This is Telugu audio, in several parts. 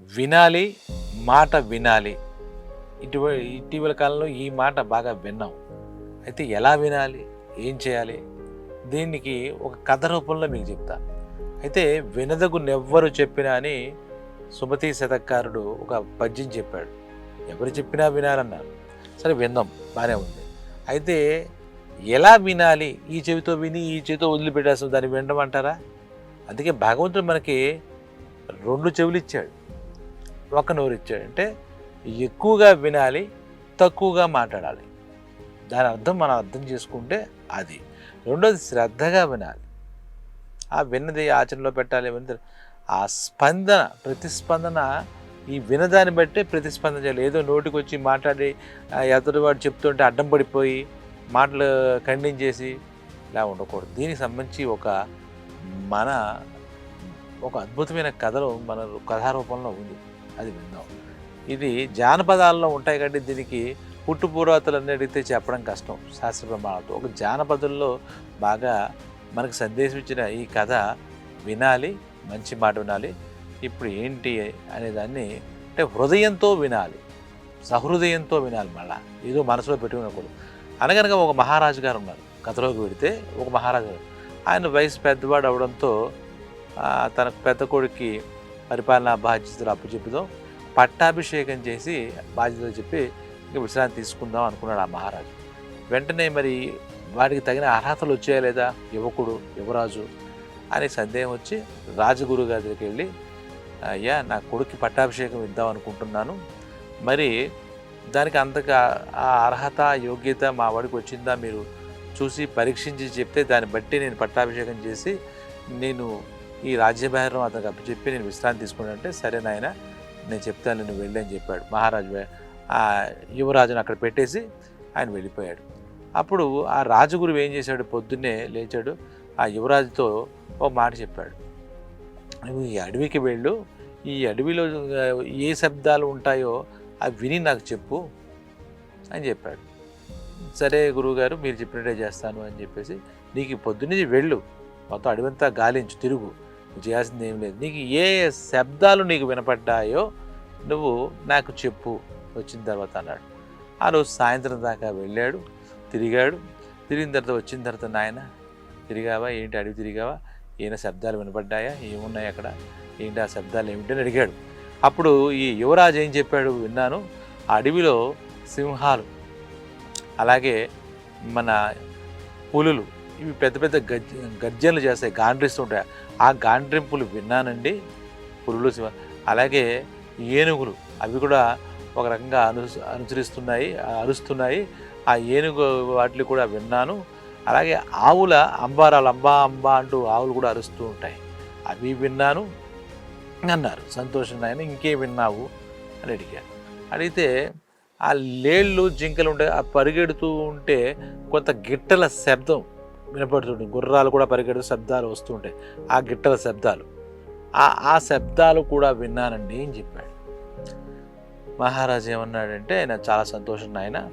వినాలి మాట వినాలి. ఇటీవల ఇటీవల కాలంలో ఈ మాట బాగా విన్నాం. అయితే ఎలా వినాలి? ఏం చేయాలి? దీనికి ఒక కథ రూపంలో మీకు చెప్తా. అయితే వినదగు నెవ్వరు చెప్పినా అని సుమతి శతకారుడు ఒక పద్యం చెప్పాడు. ఎవరు చెప్పినా వినాలన్నారు సరే విందాం. బాగానే ఉంది. అయితే ఎలా వినాలి? ఈ చెవితో విని ఈ చెవితో వదిలిపెట్టేస్తాం దాన్ని వినడం అంటారా? అందుకే భగవంతుడు మనకి రెండు చెవులు ఇచ్చాడు. ఒక నోరు ఇచ్చాడు అంటే ఎక్కువగా వినాలి తక్కువగా మాట్లాడాలి. దాని అర్థం మనం అర్థం చేసుకుంటే అది. రెండోది శ్రద్ధగా వినాలి. ఆ విన్నది ఆచరణలో పెట్టాలి విన్నది ఆ స్పందన ప్రతిస్పందన ఈ వినదాన్ని బట్టే ప్రతిస్పందన చేయాలి. ఏదో నోటికి వచ్చి మాట్లాడి ఎదుటివాడు వాడు చెప్తుంటే అడ్డం పడిపోయి మాటలు ఖండించేసి ఇలా ఉండకూడదు. దీనికి సంబంధించి ఒక మన ఒక అద్భుతమైన కథలో మన కథారూపంలో ఉంది. అది విందాం ఇది జానపదాల్లో ఉంటాయి కాబట్టి దీనికి పుట్టు పూర్వతలన్నీ అడిగితే చెప్పడం కష్టం శాస్త్ర ప్రమాణాలతో. ఒక జానపదుల్లో బాగా మనకు సందేశం ఇచ్చిన ఈ కథ వినాలి మంచి మాట వినాలి ఇప్పుడు ఏంటి అనే దాన్ని అంటే హృదయంతో వినాలి సహృదయంతో వినాలి మళ్ళా. ఏదో మనసులో పెట్టుకునకూడదు అనగనగా ఒక మహారాజు గారు ఉన్నారు కథలోకి పెడితే ఒక మహారాజు గారు. ఆయన వయసు పెద్దవాడు అవడంతో తన పెద్ద కొడుక్కి పరిపాలనా బాధ్యతలు అప్పచెప్పుదాం పట్టాభిషేకం చేసి బాధ్యతలు చెప్పి ఇంకా విశ్రాంతి తీసుకుందాం అనుకున్నాడు ఆ మహారాజు. వెంటనే మరి వాడికి తగిన అర్హతలు వచ్చాయా లేదా? యువకుడు యువరాజు అనే సందేహం వచ్చి రాజగురు గారి దగ్గరికి వెళ్ళి అయ్యా నా కొడుక్కి పట్టాభిషేకం ఇద్దాం అనుకుంటున్నాను. మరి దానికి అంతగా ఆ అర్హత యోగ్యత మా వాడికి వచ్చిందా? మీరు చూసి పరీక్షించి చెప్తే దాన్ని బట్టి నేను పట్టాభిషేకం చేసి నేను ఈ రాజ్యభారం అతనికి అప్పచెప్పి నేను విశ్రాంతి తీసుకున్నానంటే సరే నాయన నేను చెప్తాను నేను వెళ్ళి అని చెప్పాడు. మహారాజు ఆ యువరాజును అక్కడ పెట్టేసి ఆయన వెళ్ళిపోయాడు. అప్పుడు ఆ రాజగురువు ఏం చేశాడు? పొద్దున్నే లేచాడు. ఆ యువరాజుతో ఒక మాట చెప్పాడు. నువ్వు ఈ అడవికి వెళ్ళు. ఈ అడవిలో ఏ శబ్దాలు ఉంటాయో అవి విని నాకు చెప్పు అని చెప్పాడు. సరే గురువుగారు మీరు చెప్పినట్టే చేస్తాను అని చెప్పేసి నీకు పొద్దున్నే వెళ్ళు. మొత్తం అడవంతా గాలించు తిరుగు. చేయాల్సింది ఏం లేదు. నీకు ఏ శబ్దాలు నీకు వినపడ్డాయో నువ్వు నాకు చెప్పు వచ్చిన తర్వాత అన్నాడు. ఆ రోజు సాయంత్రం దాకా వెళ్ళాడు తిరిగాడు. తిరిగిన తర్వాత వచ్చిన తర్వాత నాయన తిరిగావా? ఏంటి అడవి తిరిగావా? ఈయన శబ్దాలు వినపడ్డాయా? ఏమున్నాయి అక్కడ? ఏంటి ఆ శబ్దాలు ఏమిటి అని అడిగాడు. అప్పుడు ఈ యువరాజు ఏం చెప్పాడు విన్నాను? ఆ అడవిలో సింహాలు అలాగే మన పులులు ఇవి పెద్ద పెద్ద గర్జ గర్జనలు చేస్తాయి గాండ్రిస్తుంటాయి ఆ గాండ్రింపులు విన్నానండి. పులులు శివ. అలాగే ఏనుగులు అవి కూడా ఒక రకంగా అను అనుసరిస్తున్నాయి అరుస్తున్నాయి. ఆ ఏనుగు వాటిని కూడా విన్నాను. అలాగే ఆవుల అంబారాలు అంబా అంబా అంటూ ఆవులు కూడా అరుస్తూ ఉంటాయి. అవి విన్నాను. అన్నారు. సంతోషం ఆయన ఇంకే విన్నావు అని అడిగాను. అడిగితే ఆ లేళ్ళు జింకలు ఉంటే ఆ పరిగెడుతూ ఉంటే కొంత గిట్టల శబ్దం వినపడుతుంటాయి. గుర్రాలు కూడా పరిగెడు శబ్దాలు వస్తుంటాయి ఆ గిట్టల శబ్దాలు. ఆ ఆ శబ్దాలు కూడా విన్నానండి అని చెప్పాడు. మహారాజు ఏమన్నాడంటే ఆయన చాలా సంతోషం నాయన.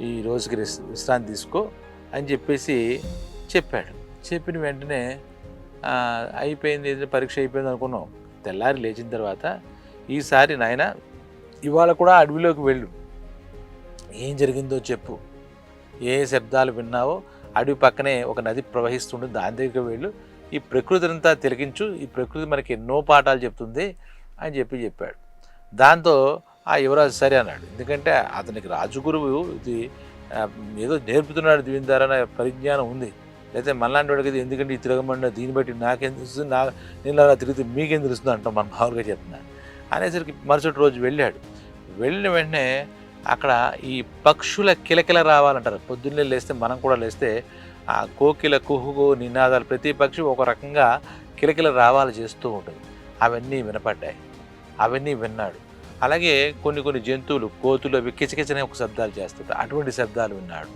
ఈ రోజుకి విశ్రాంతి తీసుకో అని చెప్పేసి చెప్పాడు. చెప్పిన వెంటనే అయిపోయింది ఏదో పరీక్ష అయిపోయింది అనుకున్నాం తెల్లారి లేచిన తర్వాత ఈసారి నాయన ఇవాళ కూడా అడవిలోకి వెళ్ళు. ఏం జరిగిందో చెప్పు. ఏ శబ్దాలు విన్నావో అడవి పక్కనే ఒక నది ప్రవహిస్తుంటుంది. దాని దగ్గరికి వెళ్ళు. ఈ ప్రకృతి అంతా తిలకించు. ఈ ప్రకృతి మనకి ఎన్నో పాఠాలు చెప్తుంది అని చెప్పి చెప్పాడు. దాంతో ఆ యువరాజు సరే అన్నాడు. ఎందుకంటే అతనికి రాజుగురువు ఇది ఏదో నేర్పుతున్నాడు దీని ద్వారా పరిజ్ఞానం ఉంది. అయితే మళ్ళాంటి వాడికి ఇది ఎందుకంటే ఈ తిరగమన్న దీన్ని బట్టి నాకేం తెలుస్తుంది? నా నేను అలా తిరిగితే మీకేం తెలుస్తుంది అంటాం మనం మామూలుగా చెప్తున్నాను అనేసరికి మరుసటి రోజు వెళ్ళాడు. వెళ్ళిన వెంటనే అక్కడ ఈ పక్షుల కిలకిల రావాలంటారు. పొద్దున్నే లేస్తే మనం కూడా లేస్తే ఆ కోకిల కుహుగు నినాదాలు ప్రతి పక్షి ఒక రకంగా కిలకిల రావాలి చేస్తూ ఉంటుంది. అవన్నీ వినపడ్డాయి. అవన్నీ విన్నాడు. అలాగే కొన్ని కొన్ని జంతువులు కోతులు అవి కిచకిచనే ఒక శబ్దాలు చేస్తుంటాయి. అటువంటి శబ్దాలు విన్నాడు.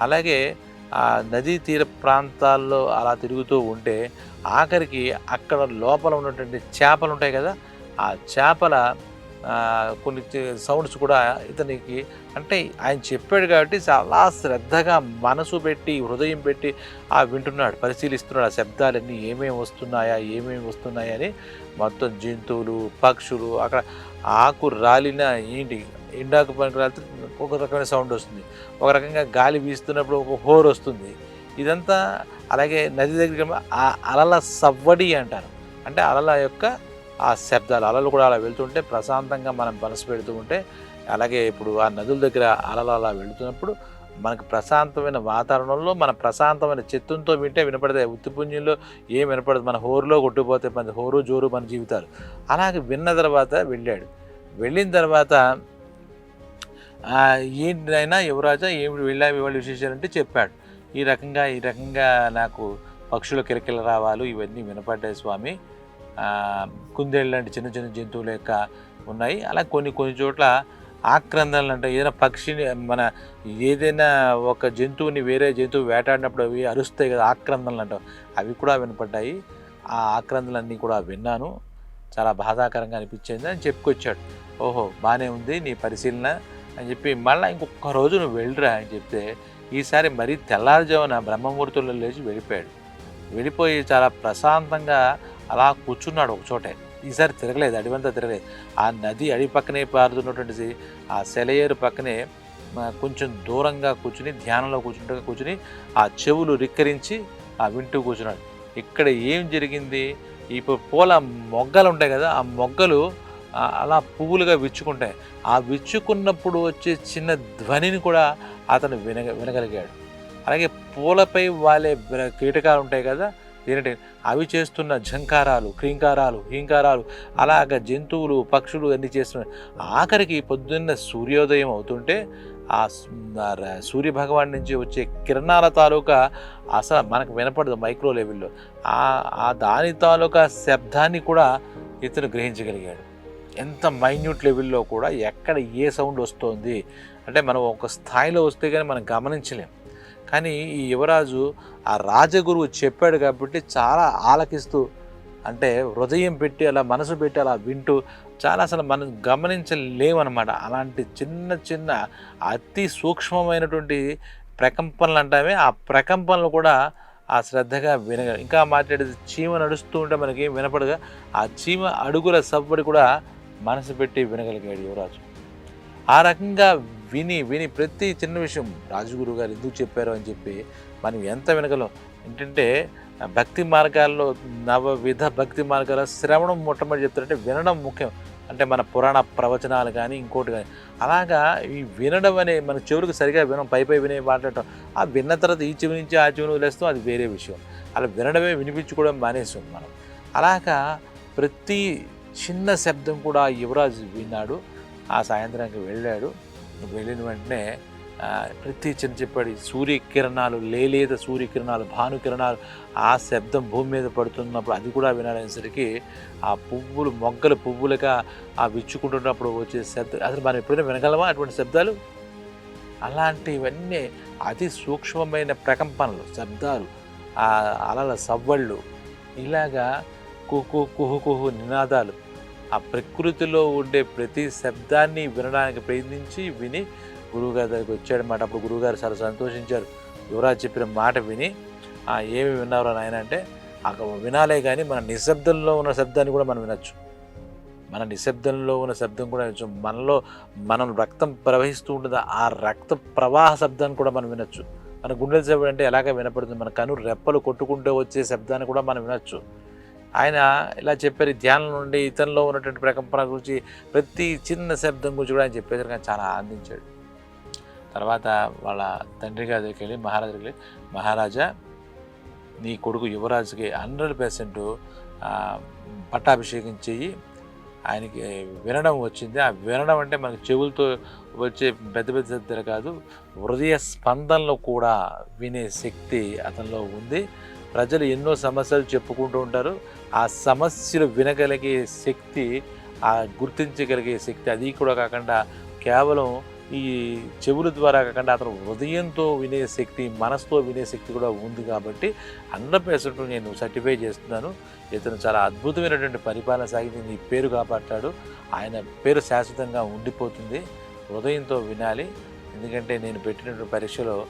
అలాగే ఆ నదీ తీర ప్రాంతాల్లో అలా తిరుగుతూ ఉంటే ఆఖరికి అక్కడ లోపల ఉన్నటువంటి చేపలు ఉంటాయి కదా ఆ చేపల కొన్ని సౌండ్స్ కూడా ఇతనికి అంటే ఆయన చెప్పాడు కాబట్టి చాలా శ్రద్ధగా మనసు పెట్టి హృదయం పెట్టి ఆ వింటున్నాడు పరిశీలిస్తున్నాడు. ఆ శబ్దాలన్నీ ఏమేమి వస్తున్నాయా ఏమేమి వస్తున్నాయా అని మొత్తం జంతువులు పక్షులు అక్కడ ఆకు రాలిన ఏంటి? ఎండాకు పనికి రాలితే ఒక రకమైన సౌండ్ వస్తుంది. ఒక రకంగా గాలి వీస్తున్నప్పుడు ఒక హోర్ వస్తుంది. ఇదంతా అలాగే నది దగ్గర ఆ అలల సవ్వడి అంటారు. అంటే అలల యొక్క ఆ శబ్దాలు అలలు కూడా అలా వెళ్తుంటే ప్రశాంతంగా మనం మనసు పెడుతూ ఉంటే అలాగే ఇప్పుడు ఆ నదుల దగ్గర అలలు అలా వెళుతున్నప్పుడు మనకు ప్రశాంతమైన వాతావరణంలో మన ప్రశాంతమైన చిత్తంతో వింటే వినపడతాయి. ఉత్తిపుంజంలో ఏం వినపడదు. మన హోరులో కొట్టుకుపోతే మన హోరు జోరు మన జీవితాలు. అలాగే విన్న తర్వాత వెళ్ళాడు. వెళ్ళిన తర్వాత ఆ, ఏంటైనా యువరాజా ఏమిటి వెళ్ళావి? ఇవాళ విశేషాలంటే చెప్పాడు. ఈ రకంగా ఈ రకంగా నాకు పక్షుల కిలకిల రావాలు ఇవన్నీ వినపడ్డాయి స్వామి. కుందేళ్ళు లాంటి చిన్న చిన్న జంతువుల యొక్క ఉన్నాయి. అలా కొన్ని కొన్ని చోట్ల ఆక్రందనలు అంటే ఏదైనా పక్షిని మన ఏదైనా ఒక జంతువుని వేరే జంతువు వేటాడినప్పుడు అవి అరుస్తాయి కదా ఆక్రందనలు అంటాం అవి కూడా వినపడ్డాయి. ఆ ఆక్రందనలన్నీ కూడా విన్నాను. చాలా బాధాకరంగా అనిపించింది అని చెప్పుకొచ్చాడు. ఓహో బాగానే ఉంది నీ పరిశీలన అని చెప్పి మళ్ళీ ఇంకొక రోజు నువ్వు వెళ్ళిరా అని చెప్తే ఈసారి మరీ తెల్లారుజామున బ్రహ్మముహూర్తంలో లేచి వెళ్ళిపోయాడు. వెళ్ళిపోయి చాలా ప్రశాంతంగా అలా కూర్చున్నాడు ఒకచోటే ఈసారి తిరగలేదు అడివంతా తిరగలేదు. ఆ నది అడి పక్కనే పారుతున్నటువంటి ఆ సెలయేరు పక్కనే కొంచెం దూరంగా కూర్చుని ధ్యానంలో కూర్చుంటూ కూర్చుని ఆ చెవులు రిక్కరించి ఆ వింటూ కూర్చున్నాడు. ఇక్కడ ఏం జరిగింది? ఇప్పుడు పూల మొగ్గలు ఉంటాయి కదా ఆ మొగ్గలు అలా పువ్వులుగా విచ్చుకుంటాయి. ఆ విచ్చుకున్నప్పుడు వచ్చే చిన్న ధ్వనిని కూడా అతను వినగ వినగలిగాడు. అలాగే పూలపై వాలే కీటకాలు ఉంటాయి కదా ఏంటంటే అవి చేస్తున్న ఝంకారాలు క్రీంకారాలు హీంకారాలు అలాగ జంతువులు పక్షులు అన్నీ చేస్తున్నాయి ఆఖరికి పొద్దున్న సూర్యోదయం అవుతుంటే ఆ ర- సూర్య భగవాన్ నుంచి వచ్చే కిరణాల తాలూకా అసలు మనకు వినపడదు మైక్రో లెవెల్లో. ఆ ఆ దాని తాలూకా శబ్దాన్ని కూడా ఇతను గ్రహించగలిగాడు. ఎంత మైన్యూట్ లెవెల్లో కూడా ఎక్కడ ఏ సౌండ్ వస్తోంది? అంటే మనం ఒక స్థాయిలో వస్తే కానీ మనం గమనించలేం. కానీ ఈ యువరాజు ఆ రాజగురువు చెప్పాడు కాబట్టి చాలా ఆలకిస్తూ అంటే హృదయం పెట్టి అలా మనసు పెట్టి అలా వింటూ చాలా అసలు మనం గమనించలేమన్నమాట అలాంటి చిన్న చిన్న అతి సూక్ష్మమైనటువంటి ప్రకంపనలు అంటామే. ఆ ప్రకంపనలు కూడా ఆ శ్రద్ధగా వినగ ఇంకా మాట్లాడేది చీమ నడుస్తూ ఉంటే మనకి వినపడగా ఆ చీమ అడుగుల సవ్వడి కూడా మనసు పెట్టి వినగలిగాడు యువరాజు. ఆ రకంగా విని విని ప్రతి చిన్న విషయం రాజుగురు గారు ఎందుకు చెప్పారు అని చెప్పి మనం ఎంత వెనకలో ఏంటంటే భక్తి మార్గాల్లో నవవిధ భక్తి మార్గాల శ్రవణం మొట్టమొదటి చెప్తారంటే వినడం ముఖ్యం. అంటే మన పురాణ ప్రవచనాలు కానీ ఇంకోటి కానీ. అలాగా ఈ వినడం అనే మన చెవులకు సరిగా వినం పై పై వినే మాట్లాడటం. ఆ విన్న తర్వాత ఈ చెవి నుంచి ఆ చెవిని వదిలేస్తాం అది వేరే విషయం. అలా వినడమే వినిపించుకోవడం మానేస్తాం మనం. అలాగా ప్రతి చిన్న శబ్దం కూడా యువరాజు విన్నాడు. ఆ సాయంత్రానికి వెళ్ళాడు. వెళ్ళిన వెంటనే ప్రతి చిన్న చెప్పాడు సూర్యకిరణాలు లేలేద సూర్యకిరణాలు భానుకిరణాలు ఆ శబ్దం భూమి మీద పడుతున్నప్పుడు అది కూడా వినాలనేసరికి ఆ పువ్వులు మొగ్గలు పువ్వులుగా ఆ విచ్చుకుంటున్నప్పుడు వచ్చే శబ్దం అసలు మనం ఎప్పుడైనా వినగలమా అటువంటి శబ్దాలు? అలాంటివన్నీ అతి సూక్ష్మమైన ప్రకంపనలు శబ్దాలు ఆ అలల సవ్వళ్ళు ఇలాగా కుహు కుహు కుహు నినాదాలు ఆ ప్రకృతిలో ఉండే ప్రతి శబ్దాన్ని వినడానికి ప్రయత్నించి విని గురువుగారి దగ్గరికి వచ్చాడనమాట అప్పుడు గురువుగారు చాలా సంతోషించారు. యువరాజ్ చెప్పిన మాట విని ఏమి విన్నారో నాయన? అంటే అక్కడ వినాలే కానీ మన నిశ్శబ్దంలో ఉన్న శబ్దాన్ని కూడా మనం వినొచ్చు. మన నిశ్శబ్దంలో ఉన్న శబ్దం కూడా వినొచ్చు. మనలో మనం రక్తం ప్రవహిస్తూ ఉంటుంది? ఆ రక్త ప్రవాహ శబ్దాన్ని కూడా మనం వినొచ్చు. మన గుండెల శబ్దం అంటే ఎలాగ వినపడుతుంది? మన కను రెప్పలు కొట్టుకుంటూ వచ్చే శబ్దాన్ని కూడా మనం వినొచ్చు. ఆయన ఇలా చెప్పారు ధ్యానం నుండి ఇతనిలో ఉన్నటువంటి ప్రకంపన గురించి ప్రతి చిన్న శబ్దం గురించి కూడా ఆయన చెప్పేసరికి ఆయన చాలా ఆనందించాడు. తర్వాత వాళ్ళ తండ్రి గారి దగ్గరికి వెళ్ళి మహారాజు దగ్గరికి వెళ్ళి మహారాజా నీ కొడుకు యువరాజుకి హండ్రెడ్ పర్సెంట్ పట్టాభిషేకం చెయ్యి. ఆయనకి వినడం వచ్చింది. ఆ వినడం అంటే మనకి చెవులతో వచ్చే పెద్ద పెద్ద శబ్దాలు కాదు హృదయ స్పందనలో కూడా వినే శక్తి అతనిలో ఉంది. ప్రజలు ఎన్నో సమస్యలు చెప్పుకుంటూ ఉంటారు. ఆ సమస్యలు వినగలిగే శక్తి ఆ గుర్తించగలిగే శక్తి అది కూడా కాకుండా కేవలం ఈ చెవుల ద్వారా కాకుండా అతను హృదయంతో వినే శక్తి మనసుతో వినే శక్తి కూడా ఉంది కాబట్టి హండ్రెడ్ పర్సెంట్ నేను సర్టిఫై చేస్తున్నాను. ఇతను చాలా అద్భుతమైనటువంటి పరిపాలన సాగింది నీ పేరు కాపాడతాడు. ఆయన పేరు శాశ్వతంగా ఉండిపోతుంది. హృదయంతో వినాలి. ఎందుకంటే నేను పెట్టినటువంటి పరీక్షలో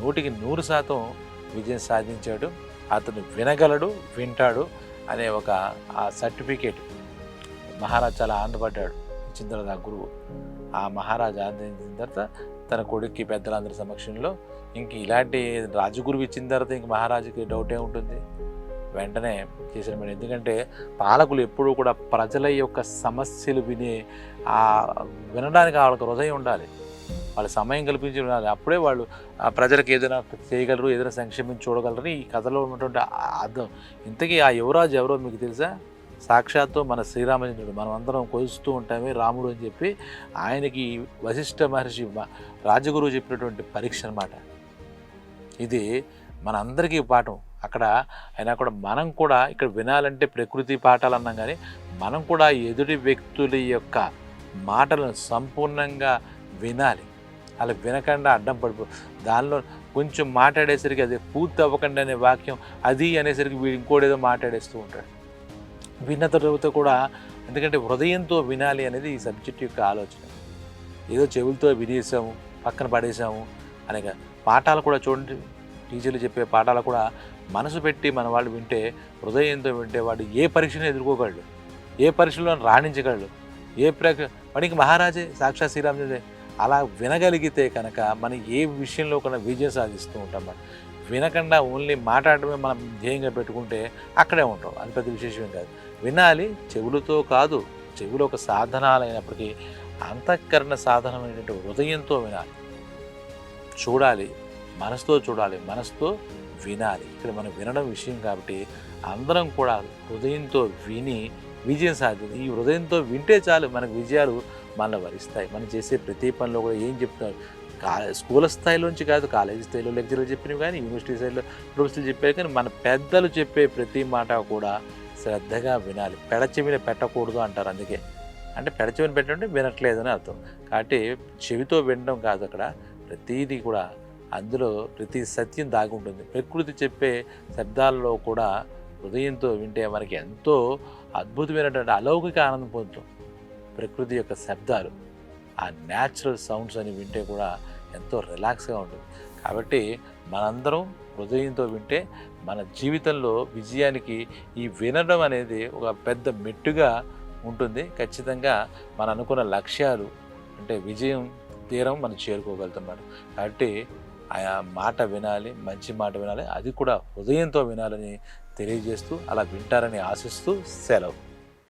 నూటికి నూరు శాతం విజయం సాధించాడు. అతను వినగలడు వింటాడు అనే ఒక ఆ సర్టిఫికేట్ మహారాజ్ చాలా ఆనందపడ్డాడు. ఇచ్చిన గురువు. ఆ మహారాజు ఆనందించిన తర్వాత తన కొడుక్కి పెద్దలందరి సమక్షంలో ఇంక ఇలాంటి రాజగురువు ఇచ్చిన తర్వాత ఇంక మహారాజుకి డౌటే ఉంటుంది? వెంటనే చేసిన పని ఎందుకంటే పాలకులు ఎప్పుడూ కూడా ప్రజల యొక్క సమస్యలు విని ఆ వినడానికి వాళ్ళకి హృదయం ఉండాలి. వాళ్ళ సమయం కల్పించి ఉండాలి. అప్పుడే వాళ్ళు ఆ ప్రజలకు ఏదైనా చేయగలరు ఏదైనా సంక్షేమం చూడగలరని ఈ కథలో ఉన్నటువంటి అర్థం. ఇంతకీ ఆ యువరాజు ఎవరో మీకు తెలుసా? సాక్షాత్తు మన శ్రీరామచంద్రుడు. మనం అందరం కొలుస్తూ ఉంటామే రాముడు అని చెప్పి ఆయనకి వశిష్ఠ మహర్షి రాజగురువు చెప్పినటువంటి పరీక్ష అన్నమాట. ఇది మన అందరికీ పాఠం. అక్కడ అయినా కూడా మనం కూడా ఇక్కడ వినాలంటే ప్రకృతి పాఠాలు అన్నాం కానీ మనం కూడా ఎదుటి వ్యక్తుల యొక్క మాటలను సంపూర్ణంగా వినాలి. అలా వినకుండా అడ్డం పడిపో దానిలో కొంచెం మాట్లాడేసరికి అది పూర్తి అవ్వకండి అనే వాక్యం అది అనేసరికి వీడు ఇంకోటేదో మాట్లాడేస్తూ ఉంటాడు. విన్న తర్వాత కూడా ఎందుకంటే హృదయంతో వినాలి అనేది ఈ సబ్జెక్ట్ యొక్క ఆలోచన. ఏదో చెవులతో వినేసాము పక్కన పడేసాము అనేక పాఠాలు కూడా చూడండి. టీచర్లు చెప్పే పాఠాలు కూడా మనసు పెట్టి మన వాళ్ళు వింటే హృదయంతో వింటే వాడు ఏ పరీక్షను ఎదుర్కోగలడు? ఏ పరీక్షలో రాణించగలడు? ఏ ప్రక వాడికి మహారాజే సాక్షాత్ శ్రీరామచంద్రే అలా వినగలిగితే కనుక మనం ఏ విషయంలో కూడా విజయం సాధిస్తూ ఉంటాం మనం. వినకుండా ఓన్లీ మాట్లాడటమే మనం ధ్యేయంగా పెట్టుకుంటే అక్కడే ఉంటాం. అది పెద్ద విశేషం కాదు. వినాలి చెవులతో కాదు చెవులు ఒక సాధనాలైనప్పటికీ అంతఃకరణ సాధనమైనటువంటి హృదయంతో వినాలి. చూడాలి మనసుతో చూడాలి మనసుతో వినాలి. ఇక్కడ మనం వినడం విషయం కాబట్టి అందరం కూడా హృదయంతో విని విజయం సాధించింది ఈ హృదయంతో వింటే చాలు మనకు విజయాలు మనల్ని వరిస్తాయి మనం చేసే ప్రతి పనిలో కూడా ఏం చెప్తున్నారు? కా స్కూల్ స్థాయిలోంచి కాదు కాలేజీ స్థాయిలో లెక్చరర్ చెప్పినవి కానీ యూనివర్సిటీ స్థాయిలో ప్రొఫెసర్లు చెప్పారు కానీ మన పెద్దలు చెప్పే ప్రతి మాట కూడా శ్రద్ధగా వినాలి. పెడచెవిన పెట్టకూడదు అంటారు అందుకే. అంటే పెడచెవిన పెట్టంటే వినట్లేదని అర్థం. కాబట్టి చెవితో వినడం కాదు అక్కడ. ప్రతీది కూడా అందులో ప్రతి సత్యం దాగి ఉంటుంది. ప్రకృతి చెప్పే శబ్దాలలో కూడా హృదయంతో వింటే మనకి ఎంతో అద్భుతమైనటువంటి అలౌకిక ఆనందం పొందుతాం. ప్రకృతి యొక్క శబ్దాలు ఆ న్యాచురల్ సౌండ్స్ అని వింటే కూడా ఎంతో రిలాక్స్గా ఉంటుంది. కాబట్టి మనందరం హృదయంతో వింటే మన జీవితంలో విజయానికి ఈ వినడం అనేది ఒక పెద్ద మెట్టుగా ఉంటుంది. ఖచ్చితంగా మన అనుకున్న లక్ష్యాలు అంటే విజయం తీరం మనం చేరుకోగలుగుతున్నాడు. కాబట్టి ఆ మాట వినాలి మంచి మాట వినాలి అది కూడా హృదయంతో వినాలని తెలియజేస్తూ అలా వింటారని ఆశిస్తూ సెలవు.